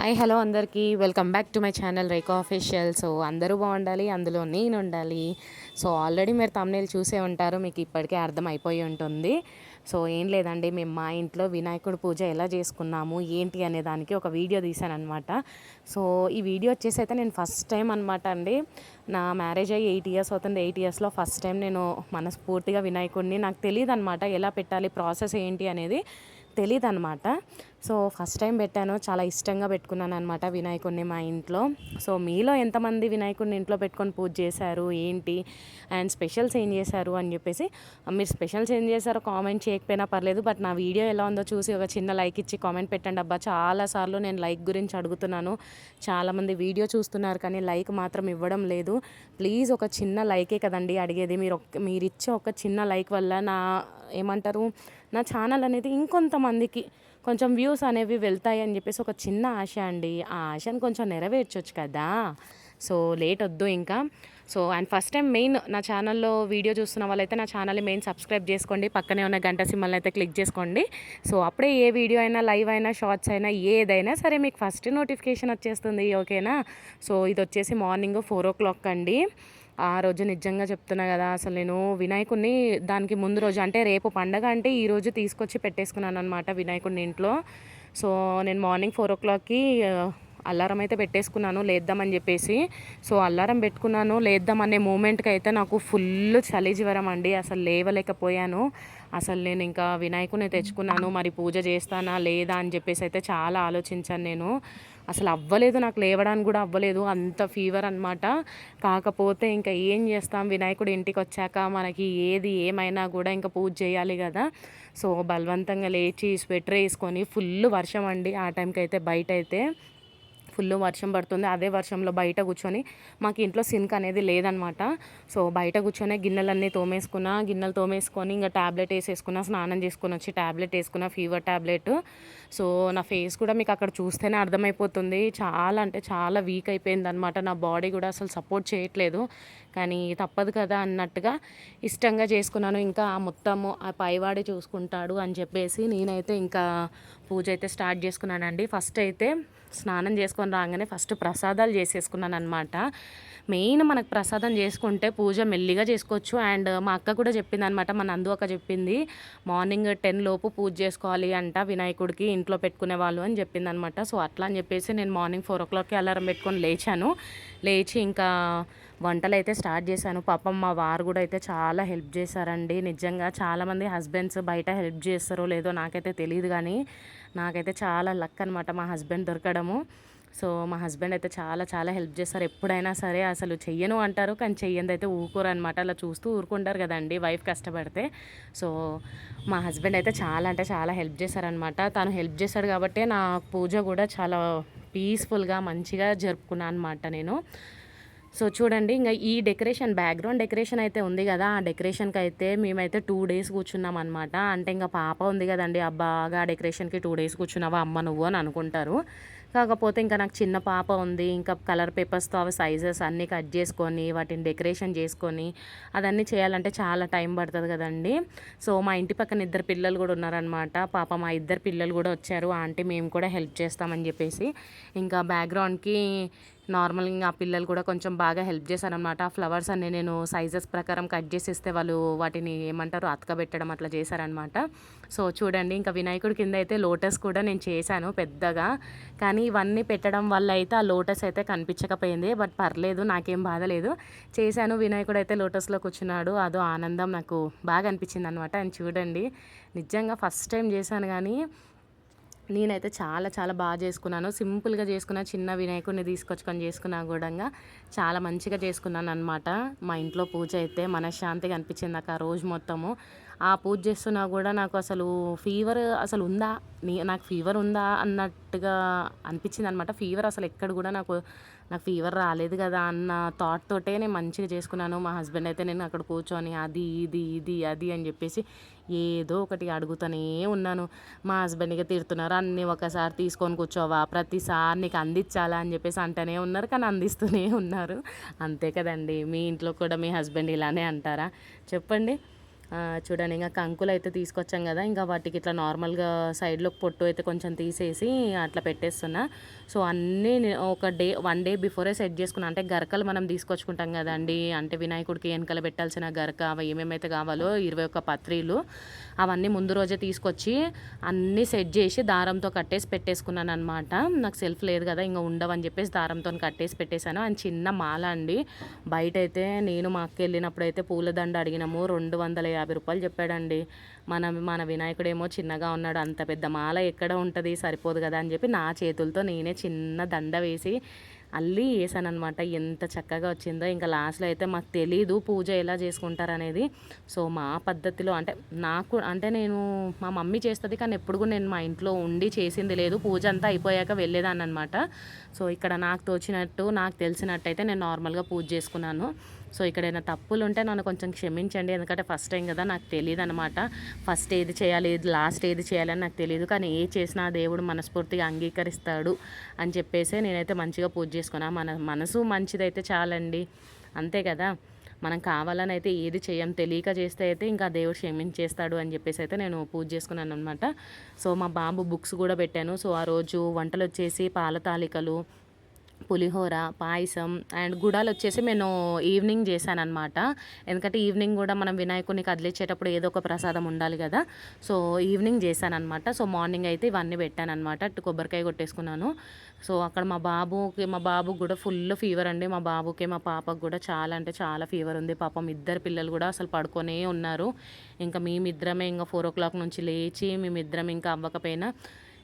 Hi hello అందరికీ. Welcome back to my channel Rekha official so అందరూ బాగుండాలి అందులో నేను ఉండాలి. సో ఆల్రెడీ మీరు తమ్నేలు చూసే ఉంటారు మీకు ఇప్పటికే అర్థం అయిపోయి ఉంటుంది. సో ఏం లేదండి మేము మా ఇంట్లో వినాయకుడి పూజ ఎలా చేసుకున్నాము ఏంటి అనే దానికి ఒక వీడియో తీశాను అనమాట సో ఈ వీడియో వచ్చేసి అయితే నేను ఫస్ట్ టైం అనమాట అండి. నా మ్యారేజ్ అయ్యి ఎయిట్ ఇయర్స్ అవుతుంది. ఎయిట్ ఇయర్స్లో ఫస్ట్ టైం నేను మనస్ఫూర్తిగా వినాయకుడిని నాకు తెలియదు అనమాట ఎలా పెట్టాలి ప్రాసెస్ ఏంటి అనేది. తెలియదు అనమాట సో ఫస్ట్ టైం పెట్టాను. చాలా ఇష్టంగా పెట్టుకున్నాను అనమాట వినాయకుడిని మా ఇంట్లో. సో మీలో ఎంతమంది వినాయకుడిని ఇంట్లో పెట్టుకొని పూజ చేశారు? ఏంటి? అండ్ స్పెషల్స్ ఏం చేశారు? అని చెప్పేసి మీరు స్పెషల్స్ ఏం చేశారో కామెంట్ చేయకపోయినా పర్లేదు. బట్ నా వీడియో ఎలా ఉందో చూసి ఒక చిన్న లైక్ ఇచ్చి కామెంట్ పెట్టండి. అబ్బా చాలాసార్లు నేను లైక్ గురించి అడుగుతున్నాను. చాలామంది వీడియో చూస్తున్నారు కానీ లైక్ మాత్రం ఇవ్వడం లేదు. ప్లీజ్ ఒక చిన్న లైకే కదండి అడిగేది. మీరు మీరు ఇచ్చే ఒక చిన్న లైక్ వల్ల నా ఏమంటారు? నా ఛానల్ అనేది ఇంకొంతమందికి కొంచెం వ్యూస్ అనేవి వెళ్తాయి అని చెప్పేసి ఒక చిన్న ఆశ అండి. ఆ ఆశను కొంచెం నెరవేర్చొచ్చు కదా. సో లేట్ వద్దు ఇంకా. So and first time main నా ఛానల్లో వీడియో చూస్తున్న వాళ్ళైతే నా ఛానల్ని మెయిన్ సబ్స్క్రైబ్ చేసుకోండి. పక్కనే ఉన్న గంట సింబల్ని అయితే క్లిక్ చేసుకోండి. సో అప్పుడే ఏ వీడియో అయినా లైవ్ అయినా షార్ట్స్ అయినా ఏదైనా సరే మీకు ఫస్ట్ నోటిఫికేషన్ వచ్చేస్తుంది. ఓకేనా సో ఇది వచ్చేసి మార్నింగ్ ఫోర్ ఓ క్లాక్ అండి. ఆ రోజు నిజంగా చెప్తున్నా కదా అసలు నేను వినాయకుడిని దానికి ముందు రోజు అంటే రేపు పండగ అంటే ఈ రోజు తీసుకొచ్చి పెట్టేసుకున్నాను అనమాట వినాయకుడిని ఇంట్లో. సో నేను మార్నింగ్ ఫోర్ ఓ క్లాక్కి అల్లారం అయితే పెట్టేసుకున్నాను లేద్దామని చెప్పేసి. సో అల్లారం పెట్టుకున్నాను లేద్దాం అనే మూమెంట్కి అయితే నాకు ఫుల్ చలి జ్వరం అండి అసలు లేవలేకపోయాను. అసలు నేను ఇంకా వినాయకుని తెచ్చుకున్నాను మరి పూజ చేస్తానా లేదా అని చెప్పేసి అయితే చాలా ఆలోచించాను నేను. అసలు అవ్వలేదు నాకు లేవడానికి కూడా అవ్వలేదు అంత ఫీవర్ అనమాట కాకపోతే ఇంకా ఏం చేస్తాం? వినాయకుడు ఇంటికి వచ్చాక మనకి ఏది ఏమైనా కూడా ఇంకా పూజ చేయాలి కదా. సో బలవంతంగా లేచి స్వెటర్ వేసుకొని ఫుల్ వర్షం అండి ఆ టైంకి అయితే బయట అయితే ఫుల్ వర్షం పడుతుంది. అదే వర్షంలో బయట కూర్చొని మాకు ఇంట్లో సింక్ అనేది లేదనమాట. సో బయట కూర్చొని గిన్నెలన్నీ తోమేసుకున్న గిన్నెలు తోమేసుకొని ఇంకా ట్యాబ్లెట్ వేసేసుకున్న స్నానం చేసుకుని వచ్చి ట్యాబ్లెట్ వేసుకున్న ఫీవర్ ట్యాబ్లెట్ సో నా ఫేస్ కూడా మీకు అక్కడ చూస్తేనే అర్థమైపోతుంది. చాలా అంటే చాలా వీక్ అయిపోయింది అనమాట నా బాడీ కూడా అసలు సపోర్ట్ చేయట్లేదు. కానీ తప్పదు కదా అన్నట్టుగా ఇష్టంగా చేసుకున్నాను. ఇంకా మొత్తము ఆ పైవాడే చూసుకుంటాడు అని చెప్పేసి నేనైతే ఇంకా పూజ అయితే స్టార్ట్ చేసుకున్నానండి. ఫస్ట్ అయితే స్నానం చేసుకొని రాగానే ఫస్ట్ ప్రసాదాలు చేసేసుకున్నాను అనమాట మెయిన్ మనకు ప్రసాదం చేసుకుంటే పూజ మెల్లిగా చేసుకోవచ్చు. అండ్ మా అక్క కూడా చెప్పింది అనమాట మా నందు అక్క చెప్పింది మార్నింగ్ టెన్ లోపు పూజ చేసుకోవాలి అంట వినాయకుడికి ఇంట్లో పెట్టుకునే వాళ్ళు అని చెప్పింది అనమాట సో అట్లా అని చెప్పేసి నేను మార్నింగ్ ఫోర్ ఓ క్లాక్కి అలారం పెట్టుకొని లేచాను. లేచి ఇంకా వంటలు అయితే స్టార్ట్ చేశాను. పాపం మా వారు కూడా అయితే చాలా హెల్ప్ చేశారండి. నిజంగా చాలామంది హస్బెండ్స్ బయట హెల్ప్ చేస్తారో లేదో నాకైతే తెలియదు కానీ నాకైతే చాలా లక్ అనమాట మా హస్బెండ్ దొరకడము. సో మా హస్బెండ్ అయితే చాలా చాలా హెల్ప్ చేస్తారు. ఎప్పుడైనా సరే అసలు చెయ్యను అంటారు కానీ చెయ్యంది అయితే ఊరుకోరు అనమాట అలా చూస్తూ ఊరుకుంటారు కదండి వైఫ్ కష్టపడితే. సో మా హస్బెండ్ అయితే చాలా అంటే చాలా హెల్ప్ చేశారనమాట తను హెల్ప్ చేశాడు కాబట్టి నా పూజ కూడా చాలా పీస్ఫుల్గా మంచిగా జరుపుకున్నాను అనమాట నేను. సో చూడండి ఇంకా ఈ డెకరేషన్ బ్యాక్గ్రౌండ్ డెకరేషన్ అయితే ఉంది కదా ఆ డెకరేషన్కి అయితే మేమైతే టూ డేస్ కూర్చున్నాం అనమాట అంటే ఇంకా పాప ఉంది కదండి అబ్బాగా డెకరేషన్కి టూ డేస్ కూర్చున్నావా అమ్మ నువ్వు అని అనుకుంటారు. కాకపోతే ఇంకా నాకు చిన్న పాప ఉంది ఇంకా కలర్ పేపర్స్తో అవి సైజెస్ అన్నీ కట్ చేసుకొని వాటిని డెకరేషన్ చేసుకొని అదన్నీ చేయాలంటే చాలా టైం పడుతుంది కదండి. సో మా ఇంటి పక్కన ఇద్దరు పిల్లలు కూడా ఉన్నారనమాట పాప మా ఇద్దరు పిల్లలు కూడా వచ్చారు ఆంటీ మేము కూడా హెల్ప్ చేస్తామని చెప్పేసి. ఇంకా బ్యాక్గ్రౌండ్కి నార్మల్గా ఆ పిల్లలు కూడా కొంచెం బాగా హెల్ప్ చేశారనమాట ఆ ఫ్లవర్స్ అన్ని నేను సైజెస్ ప్రకారం కట్ చేసేస్తే వాళ్ళు వాటిని ఏమంటారు అతకబెట్టడం అట్లా చేశారనమాట సో చూడండి ఇంకా వినాయకుడి కింద అయితే లోటస్ కూడా నేను చేశాను పెద్దగా. కానీ ఇవన్నీ పెట్టడం వల్ల అయితే ఆ లోటస్ అయితే కనిపించకపోయింది. బట్ పర్లేదు నాకేం బాధ లేదు. చేశాను వినాయకుడు అయితే లోటస్లో కూర్చున్నాడు. అదో ఆనందం నాకు బాగా అనిపించింది అనమాట అని చూడండి నిజంగా ఫస్ట్ టైం చేశాను కానీ నేనైతే చాలా చాలా బాగా చేసుకున్నాను. సింపుల్గా చేసుకున్న చిన్న వినాయకుడిని తీసుకొచ్చుకొని చేసుకున్నా కూడా చాలా మంచిగా చేసుకున్నాను అనమాట మా ఇంట్లో పూజ అయితే మనశ్శాంతిగా అనిపించింది నాకు ఆ రోజు మొత్తము. ఆ పూజ చేస్తున్నా కూడా నాకు అసలు ఫీవర్ అసలు ఉందా? నాకు ఫీవర్ ఉందా? అన్నట్టుగా అనిపించింది అనమాట ఫీవర్ అసలు ఎక్కడ కూడా నాకు నాకు ఫీవర్ రాలేదు కదా అన్న థాట్ తోటే నేను మంచిగా చేసుకున్నాను. మా హస్బెండ్ అయితే నేను అక్కడ కూర్చొని అది ఇది ఇది అది అని చెప్పేసి ఏదో ఒకటి అడుగుతూనే ఉన్నాను. మా హస్బెండ్గా తిడుతున్నారు అన్నీ ఒకసారి తీసుకొని కూర్చోవా ప్రతిసారి నీకు అందించాలా? అని చెప్పేసి అంటూనే ఉన్నారు కానీ అందిస్తూనే ఉన్నారు. అంతే కదండి మీ ఇంట్లో కూడా మీ హస్బెండ్ ఇలానే అంటారా? చెప్పండి. చూడండి ఇంకా కంకులు అయితే తీసుకొచ్చాం కదా ఇంకా వాటికి ఇట్లా నార్మల్గా సైడ్లో పొట్టు అయితే కొంచెం తీసేసి అట్లా పెట్టేస్తున్నా. సో అన్నీ ఒక day one day before set చేసుకున్నా. అంటే గరకలు మనం తీసుకొచ్చుకుంటాం కదండి అంటే వినాయకుడికి వెనకలు పెట్టాల్సిన గరక అవి ఏమేమైతే కావాలో ఇరవై ఒక్క పత్రీలు అవన్నీ ముందు రోజే తీసుకొచ్చి అన్నీ సెట్ చేసి దారంతో కట్టేసి పెట్టేసుకున్నాను అనమాట నాకు సెల్ఫ్ లేదు కదా ఇంకా ఉండవని చెప్పేసి దారంతో కట్టేసి పెట్టేశాను. అండ్ చిన్న మాల అండి బయట అయితే నేను మా అక్క వెళ్ళినప్పుడు అయితే పూలదండ అడిగినాము రెండు వందల యాభై రూపాయలు చెప్పాడండి. మన మన వినాయకుడేమో చిన్నగా ఉన్నాడు అంత పెద్ద మాల ఎక్కడ ఉంటుంది సరిపోదు కదా అని చెప్పి నా చేతులతో నేనే చిన్న దండ వేసి అల్లి వేసానమాట ఎంత చక్కగా వచ్చిందో. ఇంకా లాస్ట్లో అయితే మాకు తెలీదు పూజ ఎలా చేసుకుంటారు అనేది సో మా పద్ధతిలో అంటే నాకు అంటే నేను మా మమ్మీ చేస్తుంది కానీ ఎప్పుడు కూడా నేను మా ఇంట్లో ఉండి చేసింది లేదు. పూజ అంతా అయిపోయాక వెళ్ళేదాన్ని అనమాట సో ఇక్కడ నాకు తోచినట్టు నాకు తెలిసినట్టయితే నేను నార్మల్గా పూజ చేసుకున్నాను. సో ఇక్కడ తప్పులు ఉంటే నన్ను కొంచెం క్షమించండి ఎందుకంటే ఫస్ట్ టైం కదా నాకు తెలియదు అనమాట ఫస్ట్ ఏది చేయాలి ఏది లాస్ట్ ఏది చేయాలని నాకు తెలియదు కానీ ఏ చేసినా దేవుడు మనస్ఫూర్తిగా అంగీకరిస్తాడు అని చెప్పేసి నేనైతే మంచిగా పూజ చేసుకున్నా. మన మనసు మంచిదైతే చాలండి అంతే కదా. మనం కావాలని అయితే ఏది చేయం తెలియక చేస్తే అయితే ఇంకా దేవుడు క్షమించేస్తాడు అని చెప్పేసి అయితే నేను పూజ చేసుకున్నాను అనమాట సో మా బాబు బుక్స్ కూడా పెట్టాను. సో ఆ రోజు వంటలు వచ్చేసి పాల తాలికలు పులిహోర పాయసం అండ్ గుడాలు వచ్చేసి నేను ఈవినింగ్ చేశాను అనమాట ఎందుకంటే ఈవినింగ్ కూడా మనం వినాయకుడిని కదిలించేటప్పుడు ఏదో ఒక ప్రసాదం ఉండాలి కదా. సో ఈవినింగ్ చేశాను అనమాట సో మార్నింగ్ అయితే ఇవన్నీ పెట్టాను అనమాట అటు కొబ్బరికాయ కొట్టేసుకున్నాను. సో అక్కడ మా బాబుకి మా బాబుకి కూడా ఫుల్ ఫీవర్ అండి. మా బాబుకి మా పాపకు కూడా చాలా అంటే చాలా ఫీవర్ ఉంది. పాపం ఇద్దరు పిల్లలు కూడా అసలు పడుకొనే ఉన్నారు. ఇంకా మేమిద్దరమే ఇంకా ఫోర్ ఓ క్లాక్ నుంచి లేచి మేమిద్దరం ఇంకా అవ్వకపోయినా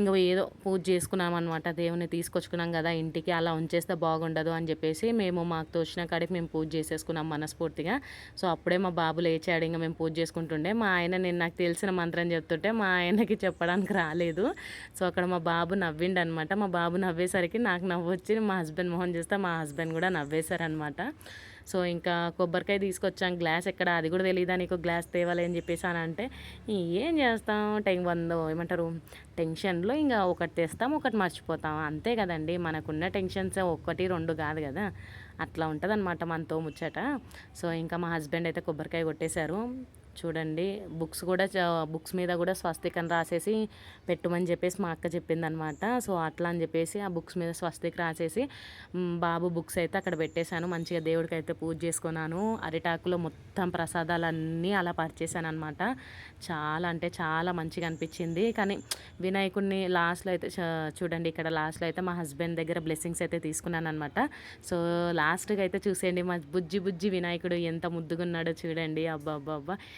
ఇంకా ఏదో పూజ చేసుకున్నాం అనమాట దేవుని తీసుకొచ్చుకున్నాం కదా ఇంటికి అలా ఉంచేస్తే బాగుండదు అని చెప్పేసి మేము మాకు తోచిన కాడికి మేము పూజ చేసేసుకున్నాం మనస్ఫూర్తిగా. సో అప్పుడే మా బాబు లేచాడు ఇంకా మేము పూజ చేసుకుంటుండే. మా ఆయన నేను నాకు తెలిసిన మంత్రం చెప్తుంటే మా ఆయనకి చెప్పడానికి రాలేదు. సో అక్కడ మా బాబు నవ్విండు అనమాట మా బాబు నవ్వేసరికి నాకు నవ్వు వచ్చి మా హస్బెండ్ మొహం చేస్తే మా హస్బెండ్ కూడా నవ్వేశారనమాట సో ఇంకా కొబ్బరికాయ తీసుకొచ్చాం గ్లాస్ ఎక్కడ? అది కూడా తెలియదా నీకు? గ్లాస్ తేవాలి అని చెప్పేసి అని అంటే ఏం చేస్తాం? టెన్ వందో ఏమంటారు? టెన్షన్లో ఇంకా ఒకటి తెస్తాం ఒకటి మర్చిపోతాం. అంతే కదండి మనకున్న టెన్షన్స్ ఒకటి రెండు కాదు కదా. అట్లా ఉంటుంది అనమాట మనతో ముచ్చట. సో ఇంకా మా హస్బెండ్ అయితే కొబ్బరికాయ కొట్టేశారు. చూడండి. బుక్స్ కూడా బుక్స్ మీద కూడా స్వస్తిక్ అని రాసేసి పెట్టుమని చెప్పేసి మా అక్క చెప్పిందనమాట సో అట్లా అని చెప్పేసి ఆ బుక్స్ మీద స్వస్తిక్ రాసేసి బాబు బుక్స్ అయితే అక్కడ పెట్టేశాను. మంచిగా దేవుడికి అయితే పూజ చేసుకున్నాను. అరిటాకులో మొత్తం ప్రసాదాలన్నీ అలా పరిచేశాను అనమాట చాలా అంటే చాలా మంచిగా అనిపించింది. కానీ వినాయకుడిని లాస్ట్లో అయితే చూడండి ఇక్కడ లాస్ట్లో అయితే మా హస్బెండ్ దగ్గర బ్లెస్సింగ్స్ అయితే తీసుకున్నాను అనమాట సో లాస్ట్గా అయితే చూసేయండి మా బుజ్జి బుజ్జి వినాయకుడు ఎంత ముద్దుగా ఉన్నాడో చూడండి. అబ్బా అబ్బా అబ్బా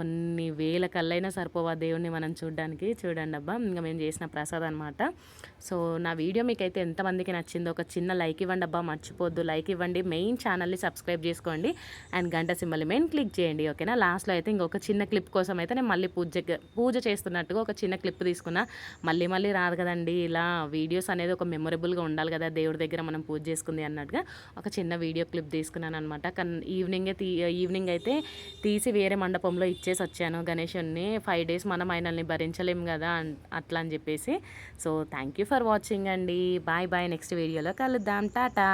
కొన్ని వేల కళ్ళైనా సరిపోవా దేవుణ్ణి మనం చూడడానికి? చూడండి అబ్బా ఇంకా మేము చేసిన ప్రసాద్ అనమాట సో నా వీడియో మీకైతే ఎంతమందికి నచ్చిందో ఒక చిన్న లైక్ ఇవ్వండి అబ్బా మర్చిపోద్దు లైక్ ఇవ్వండి మెయిన్ ఛానల్ని సబ్స్క్రైబ్ చేసుకోండి. అండ్ గంట సింబల్ మెయిన్ క్లిక్ చేయండి ఓకేనా? లాస్ట్లో అయితే ఇంకొక చిన్న క్లిప్ కోసం అయితే నేను మళ్ళీ పూజ పూజ చేస్తున్నట్టుగా ఒక చిన్న క్లిప్ తీసుకున్నా. మళ్ళీ మళ్ళీ రాదు కదండి. ఇలా వీడియోస్ అనేది ఒక మెమొరబుల్గా ఉండాలి కదా దేవుడి దగ్గర మనం పూజ చేసుకుంది అన్నట్టుగా ఒక చిన్న వీడియో క్లిప్ తీసుకున్నాను అనమాట కానీ ఈవినింగే తీ ఈవినింగ్ అయితే తీసి వేరే మండపంలో ఇచ్చేసి వచ్చాను గణేషుని ఫైవ్ డేస్ మనం ఆయనల్ని భరించలేం కదా అట్లా అని చెప్పేసి. So thank you for watching అండి. బాయ్ బాయ్ నెక్స్ట్ వీడియోలో కలుద్దాం. టాటా